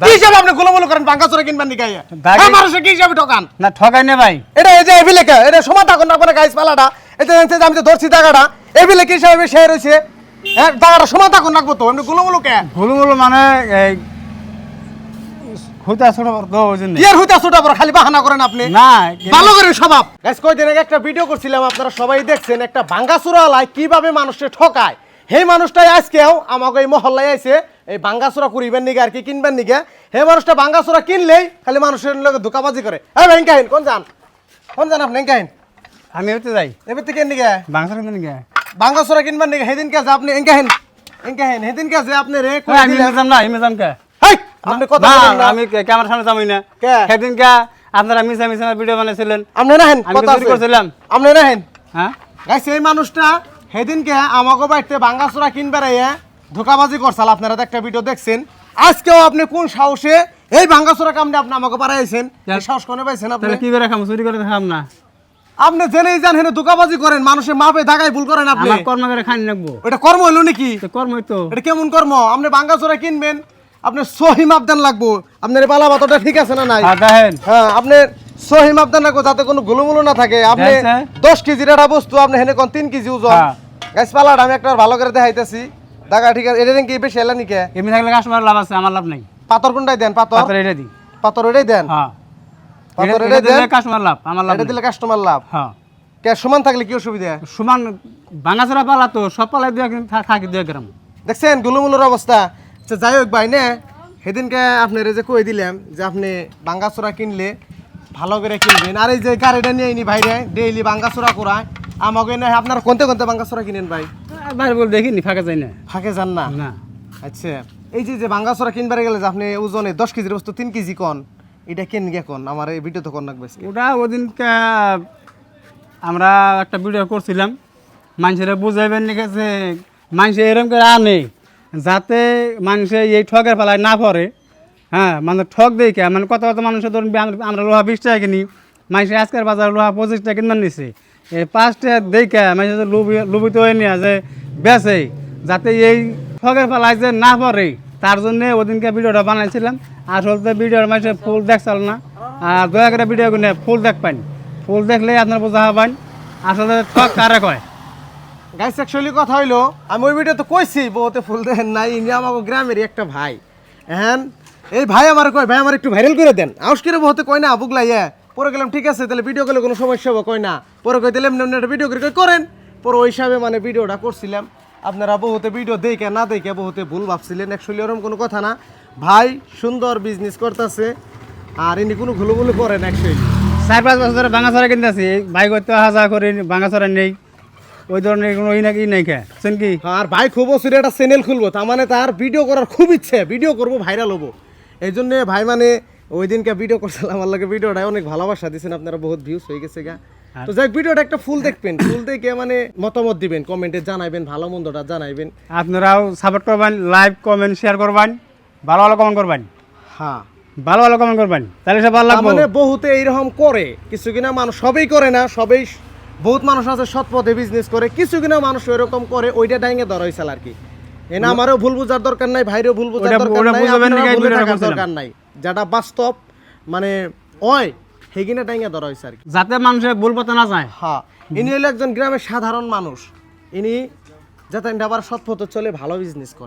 কি হিসাবে আপনি গোলমোলো করেন চোরা কিনবেন নিকাই হ্যাঁ মানুষের কি হিসাবে ঠকান? না ঠকাই না ভাই। এটা এই যে এটা সমান থাকুন না আপনার গাইস পালাটা। জানতে যে আমি তো ধরছি টাকাটা হিসাবে সে রয়েছে হ্যাঁ টাকাটা সমান থাকুন রাখব তো এমনি গোলমোলো কে? ভুল ভুল মানে এই খুঁতা ছোট জন্য ইয়ার হইতে ছোটা বড় খালি বাহানা করেন আপনি? না ভালো করে স্বভাব গাইস কয়দিন আগে একটা ভিডিও করছিলাম আপনারা সবাই দেখছেন একটা ভাঙ্গাচুরালাই কীভাবে মানুষকে ঠকায়। সেই মানুষটাই আজকেও আমাকে এই মহল্লায় আইছে এই ভাঙ্গাচুরা করিবেন নিগে আর কি কিনবেন নিগে। সেই মানুষটা ভাঙ্গাচুরা কিনলেই খালি মানুষের লোকে ধোকাবাজি করে। হ্যাঁ ভাই কাহিন কোন যান? কোন যান আপনি কাহিন আমি হতে যাই। এবার থেকে নিগে? বাংসার কিন্তু নাকি ভাঙ্গাচুরা কিনবেন নিগে? সেদিন কে আপনি এঙ্কাহেন এঙ্কাহেন সেদিন কে আপনি রে আমি দিলেন? যাম না আমি যাম কে আপনি কথা না, না। আমি ক্যামেরার সামনে যাবই না। কে? সেদিন কে আপনারা মিশা মিশা ভিডিও বানাইছিলেন আপনি রাহেন আমি কথা। করছিলাম। আপনি রাহেন হ্যাঁ? গাইস এই মানুষটা সেদিনকে আমাকে বাড়িতে ভাঙ্গাচোরা কিনবে রাইয়া ধোকাবাজি করছাল আপনারা তো একটা ভিডিও দেখছেন। আজকেও আপনি কোন সাহসে এই ভাঙ্গাচোরা কামনে আপনি আমাকে পাঠাইছেন সাহস কোনে পাইছেন আপনি? কি করে খাম? চুরি করে খাম না। আপনি জেনেই জান হেনে ধোকাবাজি করেন মানুষের মাপে ধাগায় ভুল করেন আপনি। আমার কর্ম করে খানি রাখব। এটা কর্ম হইল নাকি? তো কর্মই তো এটা কেমন কর্ম? আপনি ভাঙ্গাচোরা কিনবেন আপনি সহি মাপ দেন লাগবো। আপনার পালা বাতটা ঠিক আছে না নাই? হ্যাঁ হ্যাঁ আপনি সহি মাপ দেন লাগবো যাতে কোনো গুলুমুলু না থাকে। আপনি? দশ কেজির একটা বস্তু আপনি হেনে কোন তিন কেজি ওজন। হ্যাঁ। গাছ পালাটা আমি একটা ভালো করে দেখাইতেছি। দেখা ঠিক আছে এটা কি বেশি এলা নিকে এমনি থাকলে কাস্টমার লাভ আছে আমার লাভ নাই। পাথর কোনটাই দেন? পাথর? পাত্র এটা পাথর এটাই দেন? হ্যাঁ। পাথর এটা দেন? কাস্টমার লাভ আমার লাভ এটা দিলে কাস্টমার লাভ? হ্যাঁ। কে সমান থাকলে কি অসুবিধা? সমান ভাঙাচোরা পালা তো সব পালাই দুই থাকি দুই গ্রাম। দেখছেন গুলুমুলুর অবস্থা। আচ্ছা যাই হোক ভাই নে সেদিনকে আপনার যে কই দিলাম যে আপনি বাঙ্গাচোরা কিনলে ভালো করে কিনবেন। আর এই যে গাড়িটা নিয়ে নি ভাইরে ডেইলি বাঙ্গাচোরা করায়। আমাকে না আপনার কোনতে কোনতে বাঙ্গাচোরা কিনেন ভাই? বাইরে বলে দেখিনি ফাঁকা যায় না। ফাঁকে যান না? না। আচ্ছা এই যে যে বাঙ্গাচোরা কিনবার গেলে যে আপনি ওজনে দশ কেজির বস্তু তিন কেজি কন এটা কেন গে কন? আমার এই ভিডিও তো কন রাখবে ওটা ওদিনকে আমরা একটা ভিডিও করছিলাম। মানুষেরা বুঝাইবেন লিখেছে মানুষে এরকম করে আনে যাতে মানুষে এই ঠগের পালায় না পড়ে। হ্যাঁ মানে ঠক দেখে মানে কত কত মানুষের ধরুন আমরা- আমরা লোহা বিশ টাকা কিনি মানুষের আজকের বাজার লোহা পঁচিশ টাকা কিনবার নিছে। এই পাঁচ টাকা দেখে মানুষের লুবি লুবিত হয়ে নিয়ে যে বেচে, যাতে এই ঠগের পালায় যে না পড়ে, তার জন্য ওদিনকে ভিডিওটা বানাইছিলাম। আসলে ভিডিওর মানুষের ফুল দেখছিল না, আর দয়া করে ভিডিও কিনে ফুল দেখ পান ফুল দেখলে আপনার বোঝা হবেন, আসলে ঠক কারে কয়। গাইস অ্যাকচুয়ালি কথা হইল, আমি ওই ভিডিও তো কইছি বহুতে ফুল দেন নাই, ইনি আমাকে গ্রামেরই একটা ভাই। হ্যাঁ এই ভাই আমার কয়, ভাই আমার একটু ভাইরাল করে দেন। আউস করে বহুতে কয় না বুগলাই পরে গেলাম ঠিক আছে তাহলে ভিডিও করলে কোনো সমস্যা হবে? কয় না। পরে কই দিলাম এমনি একটা ভিডিও করে কই করেন। পরে ওই হিসাবে মানে ভিডিওটা করছিলাম। আপনারা বহুতে ভিডিও দেখে না দেখে বহুতে ভুল ভাবছিলেন। অ্যাকচুয়ালি ওরকম কোনো কথা না। ভাই সুন্দর বিজনেস করতেছে আর ইনি কোনো ঘুলুমুলু করেন অ্যাকচুয়ালি চার পাঁচ বছর ধরে বাঙাছড়া কিনতে আছি ভাই করতে হাজা করে বাঙাছড়া নেই। ওই ধরনের কোনো ই নাকি নাই খা কি? আর ভাই খুব অসুরে একটা চ্যানেল খুলবো তার মানে তার ভিডিও করার খুব ইচ্ছে। ভিডিও করব ভাইরাল হব। এই জন্যে ভাই মানে ওই দিনকে ভিডিও করছিলাম আমার লাগে ভিডিওটা অনেক ভালোবাসা দিয়েছেন আপনারা বহুত ভিউজ হয়ে গেছে গা। তো যাই ভিডিওটা একটা ফুল দেখবেন ফুল দেখে মানে মতামত দিবেন কমেন্টে জানাবেন ভালো মন্দটা জানাইবেন। আপনারাও সাপোর্ট করবেন লাইক কমেন্ট শেয়ার করবেন ভালো ভালো কমেন্ট করবেন। হ্যাঁ। ভালো ভালো কমেন্ট করবেন। তাহলে সব ভালো লাগবে। মানে বহুতে এইরকম করে কিছু কিনা মানুষ সবই করে না সবই বহুত মানুষ আছে সৎ পথে বিজনেস করে কিছু কিনা মানুষ এরকম করে ওইটা ডাইঙে ধরা হয়েছে আর কি। এনা আমারও ভুল বুঝার দরকার নাই ভাইরও ভুল বুঝার দরকার নাই। দরকার নাই। যেটা বাস্তব মানে অয় হেগিনা ডাইঙে ধরা হয়েছে আর কি। যাতে মানুষের ভুল পথে না যায়। হ্যাঁ ইনি হলো একজন গ্রামের সাধারণ মানুষ। ইনি যাতে আবার সৎ পথে চলে ভালো বিজনেস করে।